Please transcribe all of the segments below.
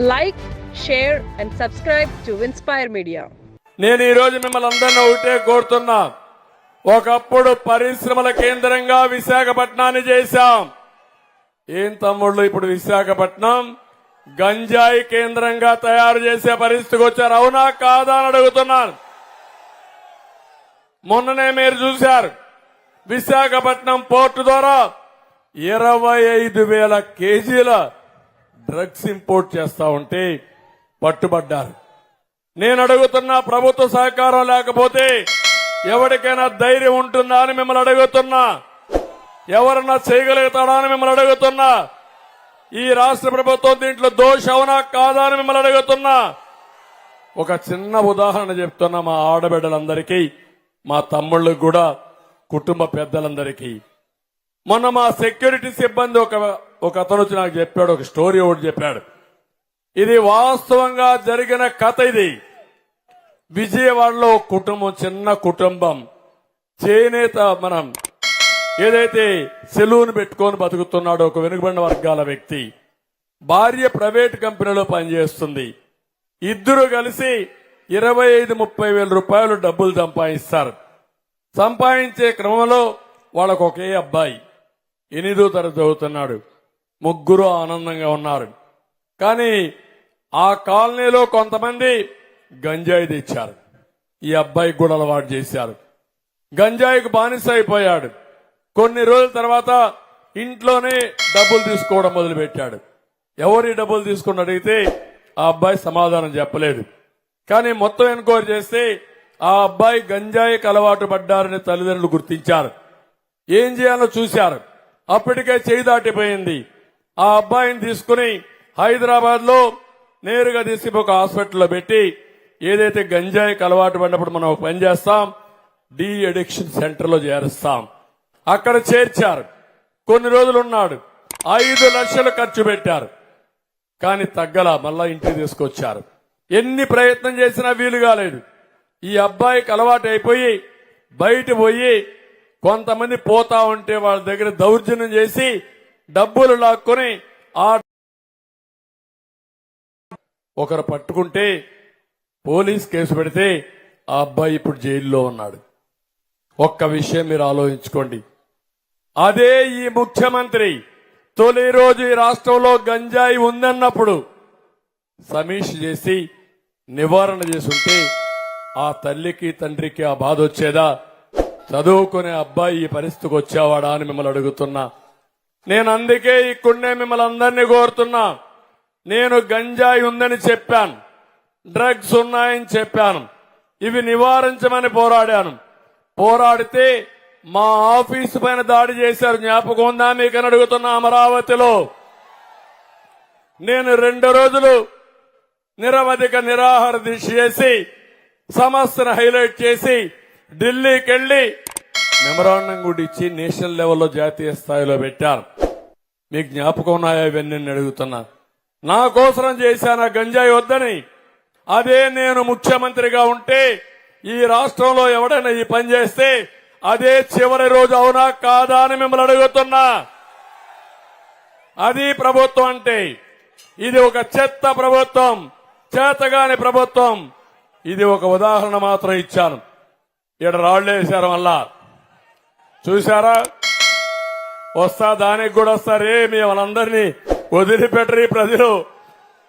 Like share and subscribe to Inspire Media నేను ఈ రోజు మిమ్మల్ని అందరినీ ఒకటే కోరుతున్నా. ఒకప్పుడు పరిశ్రమల కేంద్రంగా విశాఖపట్నాన్ని చేశాం. ఏం తమ్ముళ్ళు ఇప్పుడు విశాఖపట్నం? గంజాయి కేంద్రంగా తయారు చేసే పరిస్థితికి వచ్చారు. అవునా కాదా అని అడుగుతున్నాను. మొన్ననే మీరు చూశారు. విశాఖపట్నం పోర్టు ద్వారా ఇరవై ఐదు వేల కేజీల డ్రగ్స్ ఇంపోర్ట్ చేస్తా ఉంటే పట్టుబడ్డారు. నేను అడుగుతున్నా ప్రభుత్వ సహకారం లేకపోతే ఎవరికైనా ధైర్యం ఉంటుందా అని మిమ్మల్ని అడుగుతున్నా. ఎవరన్నా చేయగలుగుతాడా అని మిమ్మల్ని అడుగుతున్నా. ఈ రాష్ట్ర ప్రభుత్వం దీంట్లో దోష కాదా అని మిమ్మల్ని అడుగుతున్నా. ఒక చిన్న ఉదాహరణ చెప్తున్నా మా ఆడబిడ్డలందరికీ మా తమ్ముళ్ళకు కూడా కుటుంబ పెద్దలందరికీ. మొన్న మా సెక్యూరిటీ సిబ్బంది ఒక ఒక అతను వచ్చి నాకు చెప్పాడు ఒక స్టోరీ ఒకటి చెప్పాడు. ఇది వాస్తవంగా జరిగిన కథ ఇది. విజయవాడలో కుటుంబం చిన్న కుటుంబం. చేనేత మనం ఏదైతే సెలూన్ పెట్టుకొని బతుకుతున్నాడో ఒక వెనుకబడిన వర్గాల వ్యక్తి. భార్య ప్రైవేట్ కంపెనీలో పనిచేస్తుంది. ఇద్దరు కలిసి ఇరవై ఐదు ముప్పై వేల రూపాయలు డబ్బులు సంపాదిస్తారు. సంపాదించే క్రమంలో వాళ్ళకు ఒకే అబ్బాయి. ఎనిమిదో తరగతి చదువుతున్నాడు. ముగ్గురు ఆనందంగా ఉన్నారు. కానీ ఆ కాలనీలో కొంతమంది గంజాయి తెచ్చారు. ఈ అబ్బాయికి కూడా అలవాటు చేశారు. గంజాయికి బానిస అయిపోయాడు. కొన్ని రోజుల తర్వాత ఇంట్లోనే డబ్బులు తీసుకోవడం మొదలుపెట్టాడు. ఎవరి డబ్బులు తీసుకుని అడిగితే ఆ అబ్బాయి సమాధానం చెప్పలేదు. కానీ మొత్తం ఎన్క్వైరీ చేస్తే ఆ అబ్బాయి గంజాయికి అలవాటు పడ్డారని తల్లిదండ్రులు గుర్తించారు. ఏం చేయాలో చూశారు. అప్పటికే చేయి దాటిపోయింది. ఆ అబ్బాయిని తీసుకుని హైదరాబాద్లో నేరుగా తీసి ఒక హాస్పిటల్లో పెట్టి ఏదైతే గంజాయికి అలవాటు పడినప్పుడు మనం ఒక పని చేస్తాం డి అడిక్షన్ సెంటర్లో చేరుస్తాం. అక్కడ చేర్చారు. కొన్ని రోజులు ఉన్నాడు. ఐదు లక్షలు ఖర్చు పెట్టారు. కానీ తగ్గల మళ్ళా ఇంటికి తీసుకొచ్చారు. ఎన్ని ప్రయత్నం చేసినా వీలు కాలేదు. ఈ అబ్బాయికి అలవాటు అయిపోయి బయట పోయి కొంతమంది పోతా ఉంటే వాళ్ళ దగ్గర దౌర్జన్యం చేసి డబ్బులు లాక్కొని ఆ ఒకరు పట్టుకుంటే పోలీస్ కేసు పెడితే ఆ అబ్బాయి ఇప్పుడు జైల్లో ఉన్నాడు. ఒక్క విషయం మీరు ఆలోచించుకోండి. అదే ఈ ముఖ్యమంత్రి తొలి రోజు ఈ రాష్ట్రంలో గంజాయి ఉందన్నప్పుడు సమీక్ష చేసి నివారణ చేసుంటే ఆ తల్లికి తండ్రికి ఆ బాధ వచ్చేదా? చదువుకునే అబ్బాయి ఈ పరిస్థితికి వచ్చేవాడా అని మిమ్మల్ని అడుగుతున్నా. నేను అందుకే ఇక్కడనే మిమ్మల్ని అందరినీ కోరుతున్నా. నేను గంజాయి ఉందని చెప్పాను. డ్రగ్స్ ఉన్నాయని చెప్పాను. ఇవి నివారించమని పోరాడాను. పోరాడితే మా ఆఫీసు పైన దాడి చేశారు. జ్ఞాపకం ఉందా మీకని అడుగుతున్నా అమరావతిలో. నేను రెండు రోజులు నిరవధిక నిరాహార దీక్ష చేసి సమస్యను హైలైట్ చేసి ఢిల్లీకి వెళ్ళి మెమరాండం కూడా ఇచ్చి నేషనల్ లెవెల్లో జాతీయ స్థాయిలో పెట్టారు. మీకు జ్ఞాపకం ఉన్నాయా ఇవన్నీ నేను అడుగుతున్నా. నా కోసరం చేశాను గంజాయి వద్దని. అదే నేను ముఖ్యమంత్రిగా ఉంటే ఈ రాష్ట్రంలో ఎవడైనా ఈ పని చేస్తే అదే చివరి రోజు అవునా కాదా అని మిమ్మల్ని అడుగుతున్నా. అది ప్రభుత్వం అంటే. ఇది ఒక చెత్త ప్రభుత్వం చేతగాని ప్రభుత్వం. ఇది ఒక ఉదాహరణ మాత్రం ఇచ్చాను. ఇక్కడ రాళ్ళేశారు మళ్ళా. చూసారా వస్తా దానికి కూడా వస్తారే మీ వాళ్ళందరినీ వదిలిపెట్టరు ప్రజలు.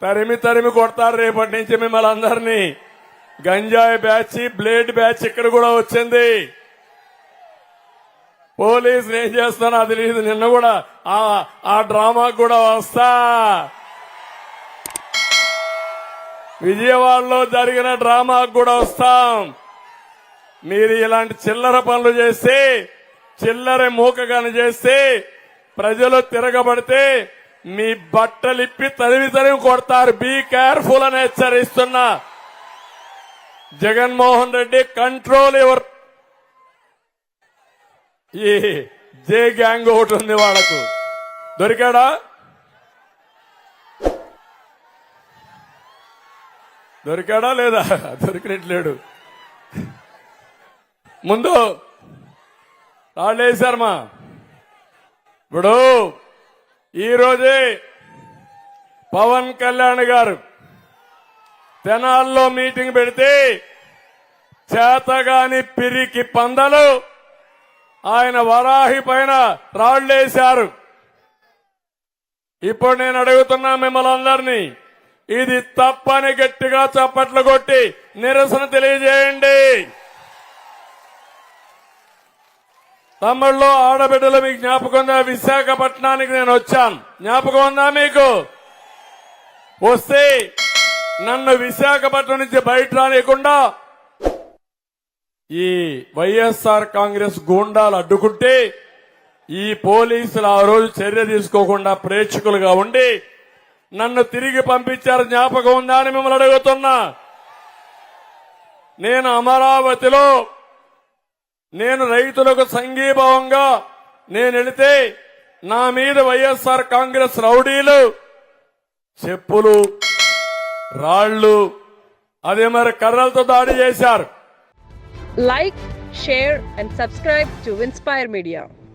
తరిమి తరిమి కొడతారు రేపటి నుంచి మిమ్మల్ని అందరినీ. గంజాయి బ్యాచ్ బ్లేడ్ బ్యాచ్ ఇక్కడ కూడా వచ్చింది. పోలీసులు ఏం చేస్తానో తెలియదు నిన్న కూడా ఆ డ్రామా కూడా వస్తా. విజయవాడలో జరిగిన డ్రామాకు కూడా వస్తాం. మీరు ఇలాంటి చిల్లర పనులు చేస్తే చిల్లర మూకగాని చేస్తే ప్రజలు తిరగబడితే మీ బట్టలిప్పి తరిమి తరిమి కొడతారు. బీ కేర్ఫుల్ అని హెచ్చరిస్తున్నా జగన్మోహన్ రెడ్డి కంట్రోల్ ఎవర్? ఈ జే గ్యాంగ్ ఒకటి ఉంది వాళ్ళకు. దొరికాడా? దొరికాడా లేదా? దొరికినట్లేడు. ముందు రాళ్ళు వేశారమ్మా ఇప్పుడు ఈరోజే పవన్ కళ్యాణ్ గారు తెనాల్లో మీటింగ్ పెడితే చేతగాని పిరికి పందలు ఆయన వరాహి పైన రాళ్ళేశారు ఇప్పుడు నేను అడుగుతున్నా మిమ్మల్ని అందరినీ ఇది తప్పని గట్టిగా చప్పట్లు కొట్టి నిరసన తెలియజేయండి. తమ్ముళ్ళు ఆడబిడ్డలు మీకు జ్ఞాపకం ఉందా? విశాఖపట్నానికి నేను వచ్చాను. జ్ఞాపకం ఉందా మీకు? వస్తే నన్ను విశాఖపట్నం నుంచి బయట రానియకుండా ఈ వైఎస్ఆర్ కాంగ్రెస్ గూండాలు అడ్డుకుంటే ఈ పోలీసులు ఆ రోజు చర్య తీసుకోకుండా ప్రేక్షకులుగా ఉండి నన్ను తిరిగి పంపించారు. జ్ఞాపకం ఉందా అని మిమ్మల్ని అడుగుతున్నా. నేను అమరావతిలో నేను రైతులకు సంఘీభావంగా నేను వెళితే నా మీద వైఎస్ఆర్ కాంగ్రెస్ రౌడీలు చెప్పులు రాళ్ళు అదే మరి కర్రలతో దాడి చేశారు. Like share and subscribe to Inspire Media